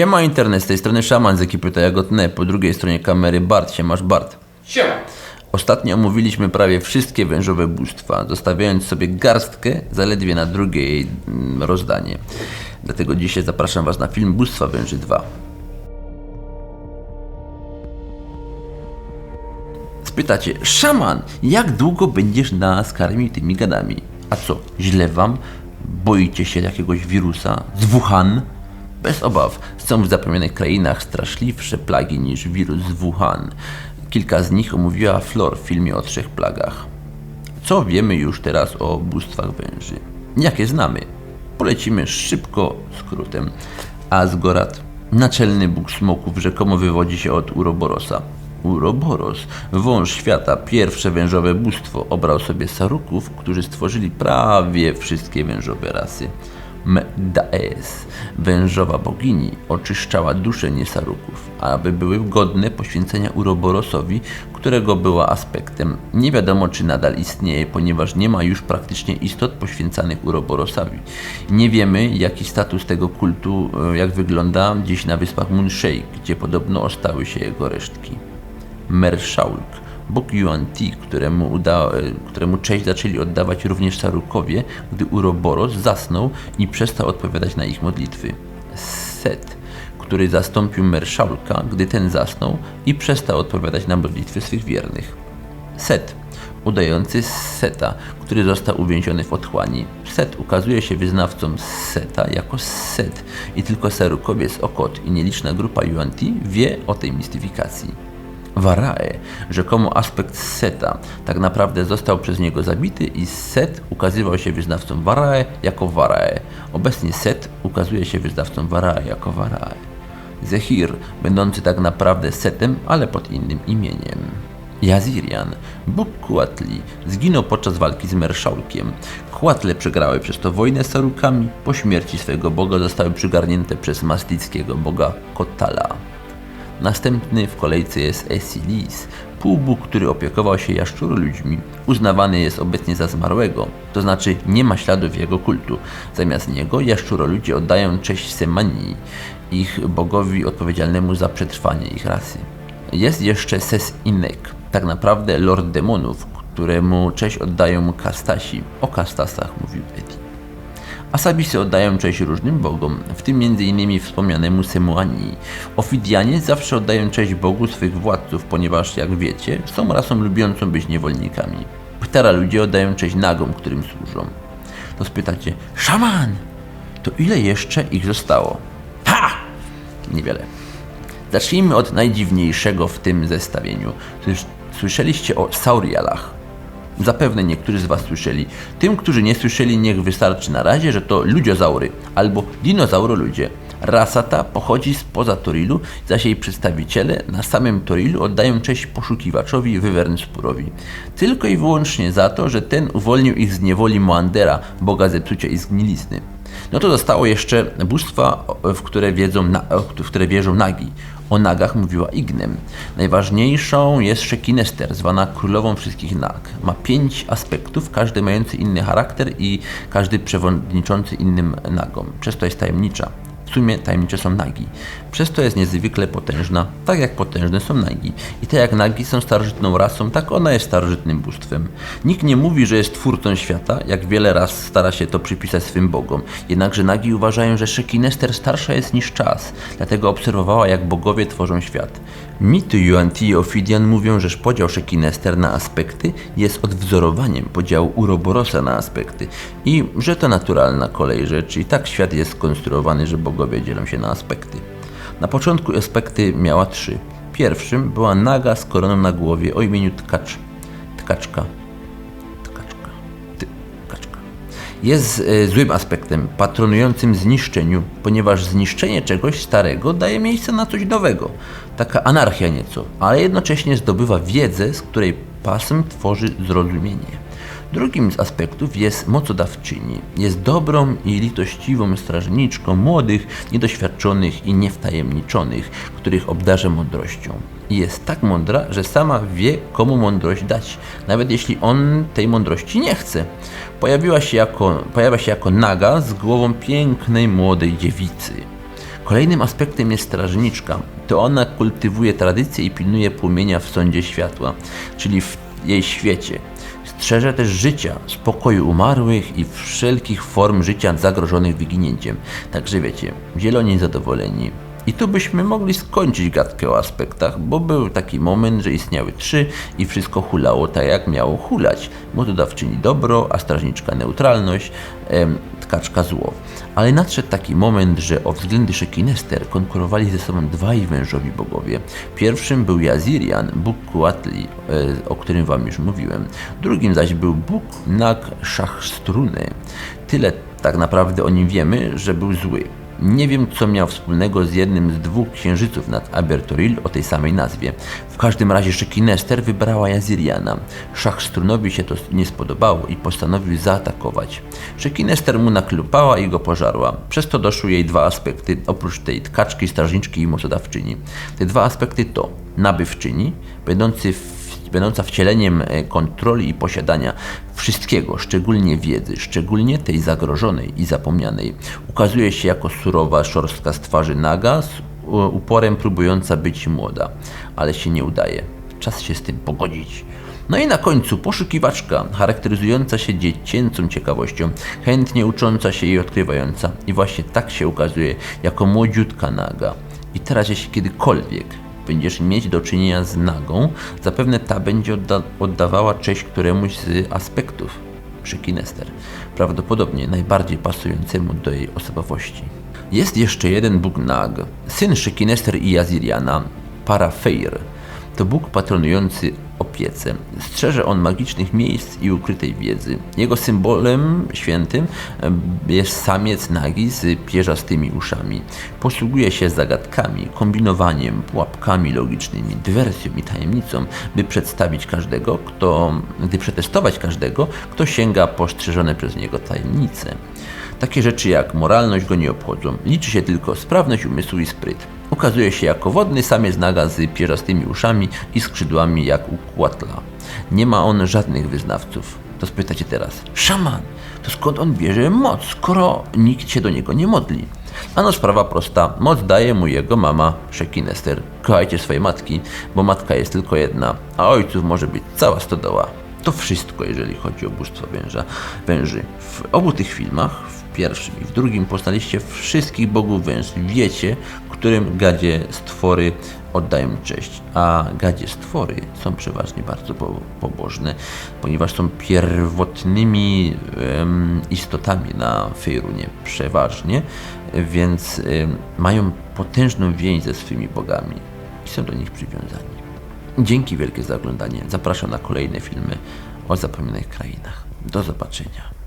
Siema internet, z tej strony Szaman z ekipy Tajagotne, po drugiej stronie kamery Bart, siemasz Bart. Siema. Ostatnio omówiliśmy prawie wszystkie wężowe bóstwa, zostawiając sobie garstkę zaledwie na drugie jej mm, rozdanie. Dlatego dzisiaj zapraszam Was na film Bóstwa Węży 2. Spytacie, szaman, jak długo będziesz nas karmił tymi gadami? A co, źle wam? Boicie się jakiegoś wirusa? Z Wuhan? Bez obaw, są w zapomnianych krainach straszliwsze plagi niż wirus z Wuhan. Kilka z nich omówiła Flor w filmie o trzech plagach. Co wiemy już teraz o bóstwach węży? Jakie znamy? Polecimy szybko skrótem. Asgorat, naczelny bóg smoków, rzekomo wywodzi się od Uroborosa. Uroboros, wąż świata, pierwsze wężowe bóstwo, obrał sobie saruków, którzy stworzyli prawie wszystkie wężowe rasy. Mdaes, wężowa bogini, oczyszczała dusze niesaruków, aby były godne poświęcenia Uroborosowi, którego była aspektem. Nie wiadomo, czy nadal istnieje, ponieważ nie ma już praktycznie istot poświęcanych Uroborosowi. Nie wiemy, jaki status tego kultu, e, jak wygląda dziś na wyspach Moonshake, gdzie podobno ostały się jego resztki. Mershaulk, bóg Yuan Ti, któremu, e, któremu cześć zaczęli oddawać również Sarukowie, gdy Uroboros zasnął i przestał odpowiadać na ich modlitwy. Set, który zastąpił Mershaulka, gdy ten zasnął i przestał odpowiadać na modlitwy swych wiernych. Set, udający Seta, który został uwięziony w otchłani. Set ukazuje się wyznawcom Seta jako Set i tylko Sarukowie z Okot i nieliczna grupa Yuan-Ti wie o tej mistyfikacji. Varae, rzekomo aspekt Seta, tak naprawdę został przez niego zabity i Set ukazywał się wyznawcom Varae jako Varae. Obecnie Set ukazuje się wyznawcom Varae jako Varae. Zehir, będący tak naprawdę Setem, ale pod innym imieniem. Jazirian, bóg Kuatli, zginął podczas walki z Merszaulkiem. Kuatle przegrały przez to wojnę z Sarukami. Po śmierci swojego boga zostały przygarnięte przez mastickiego boga Kotala. Następny w kolejce jest Esilis, półbóg, który opiekował się jaszczuroludźmi. Uznawany jest obecnie za zmarłego, to znaczy nie ma śladów jego kultu. Zamiast niego jaszczuroludzie oddają cześć Semanii, ich bogowi odpowiedzialnemu za przetrwanie ich rasy. Jest jeszcze Ses Inek, tak naprawdę lord demonów, któremu cześć oddają Kastasi. O Kastasach mówił Edi. Asabisy oddają cześć różnym bogom, w tym m.in. wspomnianemu Semuanii. Ofidianie zawsze oddają cześć Bogu swych władców, ponieważ, jak wiecie, są rasą lubiącą być niewolnikami. Ptera ludzie oddają cześć nagom, którym służą. To spytacie, szaman, to ile jeszcze ich zostało? Ha! Niewiele. Zacznijmy od najdziwniejszego w tym zestawieniu. Słyszeliście o Saurialach. Zapewne niektórzy z Was słyszeli. Tym, którzy nie słyszeli, niech wystarczy na razie, że to ludziozaury albo dinozauroludzie. Rasa ta pochodzi spoza Torilu, zaś jej przedstawiciele na samym Torilu oddają cześć poszukiwaczowi Wyvernspurowi. Tylko i wyłącznie za to, że ten uwolnił ich z niewoli Moandera, boga zepsucia i zgnilizny. No to zostało jeszcze bóstwa, w które, wiedzą, w które wierzą nagi. O nagach mówiła Ignem. Najważniejszą jest Shekinester, zwana królową wszystkich nag. Ma pięć aspektów, każdy mający inny charakter i każdy przewodniczący innym nagom. Przez to jest tajemnicza. W sumie tajemnicze są nagi. Przez to jest niezwykle potężna, tak jak potężne są nagi. I tak jak nagi są starożytną rasą, tak ona jest starożytnym bóstwem. Nikt nie mówi, że jest twórcą świata, jak wiele raz stara się to przypisać swym bogom. Jednakże nagi uważają, że Shekinester starsza jest niż czas, dlatego obserwowała, jak bogowie tworzą świat. Mity Yuan-Ti i Ophidian mówią, że podział Shekinester na aspekty jest odwzorowaniem podziału Uroborosa na aspekty i że to naturalna kolej rzeczy i tak świat jest skonstruowany, że bogowie dzielą się na aspekty. Na początku aspekty miała trzy. Pierwszym była naga z koroną na głowie o imieniu Tkacz. Tkaczka. Jest e, złym aspektem, patronującym zniszczeniu, ponieważ zniszczenie czegoś starego daje miejsce na coś nowego. Taka anarchia nieco, ale jednocześnie zdobywa wiedzę, z której pasem tworzy zrozumienie. Drugim z aspektów jest mocodawczyni. Jest dobrą i litościwą strażniczką młodych, niedoświadczonych i niewtajemniczonych, których obdarza mądrością. I jest tak mądra, że sama wie, komu mądrość dać, nawet jeśli on tej mądrości nie chce. Pojawiła się jako, pojawia się jako naga z głową pięknej młodej dziewicy. Kolejnym aspektem jest strażniczka. To ona kultywuje tradycję i pilnuje płomienia w sądzie światła, czyli w jej świecie. Strzeże też życia, spokoju umarłych i wszelkich form życia zagrożonych wyginięciem. Także wiecie, zieloni zadowoleni. I tu byśmy mogli skończyć gadkę o aspektach, bo był taki moment, że istniały trzy i wszystko hulało tak jak miało hulać. Motodawczyni dobro, a strażniczka neutralność, em, tkaczka zło. Ale nadszedł taki moment, że o względy Shekinester konkurowali ze sobą dwaj wężowi bogowie. Pierwszym był Jazirian, bóg Kuatli, e, o którym wam już mówiłem. Drugim zaś był bóg Nag Shachstruny. Tyle tak naprawdę o nim wiemy, że był zły. Nie wiem, co miał wspólnego z jednym z dwóch księżyców nad Abertoril o tej samej nazwie. W każdym razie Shekinester wybrała Jaziriana. Szachstrunowi się to nie spodobało i postanowił zaatakować. Shekinester mu naklupała i go pożarła. Przez to doszły jej dwa aspekty, oprócz tej tkaczki, strażniczki i mocodawczyni. Te dwa aspekty to nabywczyni, będący w będąca wcieleniem e, kontroli i posiadania wszystkiego, szczególnie wiedzy, szczególnie tej zagrożonej i zapomnianej. Ukazuje się jako surowa, szorstka z twarzy naga, z uporem próbująca być młoda, ale się nie udaje. Czas się z tym pogodzić. No i na końcu poszukiwaczka, charakteryzująca się dziecięcą ciekawością, chętnie ucząca się i odkrywająca. I właśnie tak się ukazuje jako młodziutka naga. I teraz jeśli kiedykolwiek będziesz mieć do czynienia z nagą, zapewne ta będzie odda- oddawała cześć któremuś z aspektów Shekinester, prawdopodobnie najbardziej pasującemu do jej osobowości. Jest jeszcze jeden Bóg Nag, syn Shekinester i Jaziriana, Parafeir. To Bóg patronujący opiece. Strzeże on magicznych miejsc i ukrytej wiedzy. Jego symbolem świętym jest samiec nagi z pierzastymi uszami. Posługuje się zagadkami, kombinowaniem, pułapkami logicznymi, dywersją i tajemnicą, by przedstawić każdego, kto, gdy przetestować każdego, kto sięga po strzeżone przez niego tajemnice. Takie rzeczy jak moralność go nie obchodzą. Liczy się tylko sprawność umysłu i spryt. Ukazuje się jako wodny samiec naga z pierzastymi uszami i skrzydłami jak u Kuatla. Nie ma on żadnych wyznawców. To spytacie teraz, szaman, to skąd on bierze moc, skoro nikt się do niego nie modli? Ano sprawa prosta, moc daje mu jego mama Shekinester. Kochajcie swoje matki, bo matka jest tylko jedna, a ojców może być cała stodoła. To wszystko, jeżeli chodzi o bóstwo węża, węży. W obu tych filmach, pierwszym i w drugim, poznaliście wszystkich bogów węży. Wiecie, którym gadzie stwory oddają cześć. A gadzie stwory są przeważnie bardzo po- pobożne, ponieważ są pierwotnymi istotami na Fejrunie, przeważnie, więc mają potężną więź ze swymi bogami i są do nich przywiązani. Dzięki wielkie za oglądanie. Zapraszam na kolejne filmy o zapomnianych krainach. Do zobaczenia.